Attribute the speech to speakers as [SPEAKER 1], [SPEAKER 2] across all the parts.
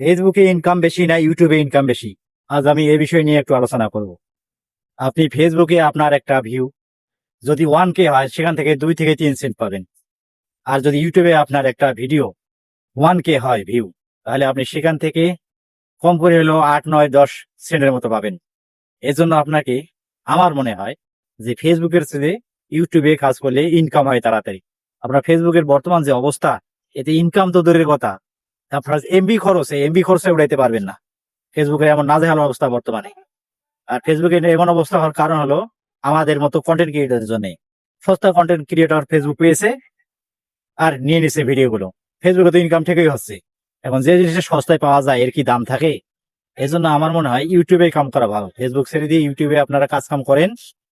[SPEAKER 1] ফেসবুকে ইনকাম বেশি না ইউটিউবে ইনকাম বেশি? আজ আমি এই বিষয় নিয়ে একটু আলোচনা করব। আপনি ফেসবুকে আপনার একটা ভিউ যদি ওয়ান কে হয়, সেখান থেকে দুই থেকে তিন সেন্ট পাবেন। আর যদি ইউটিউবে আপনার একটা ভিডিও ওয়ান কে হয় ভিউ তাহলে আপনি সেখান থেকে কম করে হলো আট, নয়, দশ সেন্টের মতো পাবেন। এজন্য আপনাকে আমার মনে হয় যে ফেসবুকের চেয়ে ইউটিউবে কাজ করলে ইনকাম হয় তাড়াতাড়ি। আপনার ফেসবুকের বর্তমান যে অবস্থা, এতে ইনকাম তো দূরের কথা আপনার এমবি খরচে এমবি খরচে উঠাইতে পারবেন না। ফেসবুকের এমন নাজেহাল অবস্থা বর্তমানে। আর ফেসবুকের এমন অবস্থা হওয়ার কারণ হলো আমাদের মতো কন্টেন্ট ক্রিয়েটারের জন্য সস্তা কন্টেন্ট ক্রিয়েটর ফেসবুক পেয়েছে আর নিয়ে নিছে ভিডিওগুলো। ফেসবুকে তো ইনকাম ঠিকই হচ্ছে। এখন যে জিনিসটা সস্তায় পাওয়া যায়, এর কি দাম থাকে? এজন্য আমার মনে হয় ইউটিউবে কাম করা ভালো। ফেসবুক ছেড়ে দিয়ে ইউটিউবে আপনারা কাজ কাম করেন,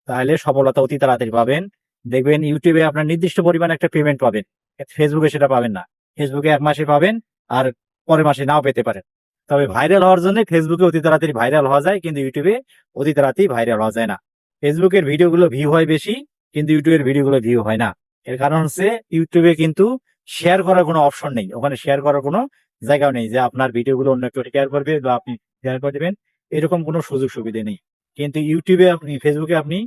[SPEAKER 1] তাহলে সফলতা অতি তাড়াতাড়ি পাবেন। দেখবেন ইউটিউবে আপনার নির্দিষ্ট পরিমাণে একটা পেমেন্ট পাবেন। ফেসবুকে সেটা পাবেন না। ফেসবুকে এক মাসে পাবেন আর পরের মাসে নাও পেতে পারেন। তবে ভাইরাল হওয়ার জন্য ফেসবুকে অতি তাড়াতাড়ি ভাইরাল হওয়া যায়, কিন্তু ইউটিউবে অতি তাড়াতাড়ি ভাইরাল হওয়া যায় না। ফেসবুকের ভিডিওগুলো ভিউ হয় বেশি, কিন্তু ইউটিউবের ভিডিওগুলো ভিউ হয় না। এর কারণ হচ্ছে ইউটিউবে কিন্তু শেয়ার করার কোনো অপশন নেই। ওখানে শেয়ার করার কোনো জায়গাও নেই যে আপনার ভিডিওগুলো অন্য কেউ শেয়ার করবে বা আপনি শেয়ার করে দেবেন। এরকম কোনো সুযোগ সুবিধা নেই। কিন্তু ইউটিউবে আপনি ফেসবুকে আপনি,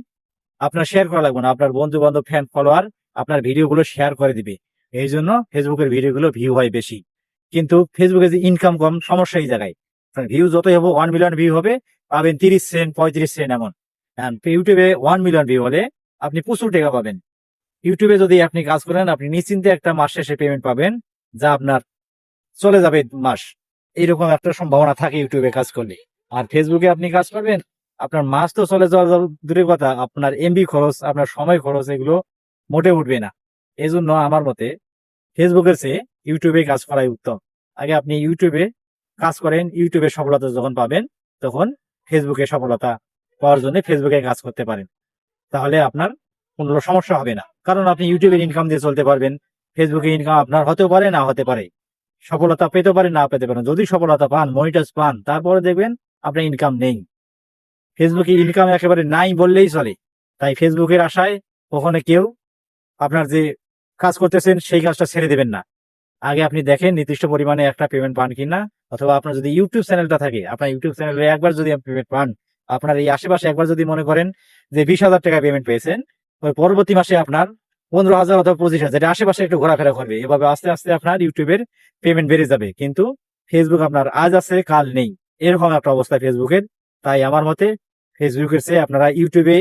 [SPEAKER 1] আপনার শেয়ার করা লাগবে না। আপনার বন্ধু বান্ধব ফ্যান ফলোয়ার আপনার ভিডিওগুলো শেয়ার করে দিবে। এই জন্য ফেসবুকের ভিডিওগুলো ভিউ হয় বেশি। কিন্তু ফেসবুকে যে ইনকাম কম, সমস্যা এই জায়গায়। ভিউ যতই হবে ওয়ান মিলিয়ন ভিউ হবে, পাবেন তিরিশ সেন্ট পঁয়ত্রিশ সেন্ট এমন। ইউটিউবে ওয়ান মিলিয়ন ভিউ হলে আপনি প্রচুর টাকা পাবেন। ইউটিউবে যদি আপনি কাজ করেন, আপনি নিশ্চিন্তে একটা মাস শেষে পেমেন্ট পাবেন, যা আপনার চলে যাবে মাস। এইরকম একটা সম্ভাবনা থাকে ইউটিউবে কাজ করলে। আর ফেসবুকে আপনি কাজ করবেন, আপনার মাস তো চলে যাওয়ার যাওয়া দূরের কথা, আপনার এমবি খরচ, আপনার সময় খরচ, এগুলো মোটে উঠবে না। এই জন্য আমার মতে ফেসবুকের চেয়ে ইউটিউবে কাজ করাই উত্তম। আগে আপনি ইউটিউবে কাজ করেন ইউটিউবে সফলতা যখন পাবেন, তখন ফেসবুকে সফলতা পাওয়ার জন্য ফেসবুকে কাজ করতে পারেন। তাহলে আপনার কোনো সমস্যা হবে না। কারণ আপনি ইউটিউবের ইনকাম দিয়ে চলতে পারবেন ফেসবুকে ইনকাম আপনার হতেও পারে, না হতে পারে। সফলতা পেতে পারে, না পেতে পারেন যদি সফলতা পান মনিটাইজ পান, তারপরে দেখবেন আপনার ইনকাম নেই। ফেসবুকে ইনকাম একেবারে নাই বললেই চলে। তাই ফেসবুকের আশায় কখনো কেউ আপনার যে কাজ করতেছেন, সেই কাজটা ছেড়ে দেবেন না। আগে আপনি দেখেন নির্দিষ্ট পরিমাণে একটা পেমেন্ট পান কিনা, অথবা আপনার যদি ইউটিউব চ্যানেলটা থাকে, আপনার ইউটিউব চ্যানেলে একবার যদি পেমেন্ট পান, আপনার এই আশেপাশে একবার যদি মনে করেন যে বিশ হাজার টাকা পেমেন্ট পেয়েছেন, ওই পরবর্তী মাসে আপনার পনেরো হাজার অথবা পঁচিশ হাজার আশেপাশে একটু ঘোরাফেরা করবে, এভাবে আস্তে আস্তে আপনার ইউটিউবের পেমেন্ট বেড়ে যাবে। কিন্তু ফেসবুক আপনার আজ আছে, কাল নেই। এরকম একটা অবস্থা ফেসবুকের তাই আমার মতে ফেসবুকের চেয়ে আপনারা ইউটিউবে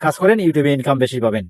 [SPEAKER 1] কাজ করেন ইউটিউবে ইনকাম বেশি পাবেন।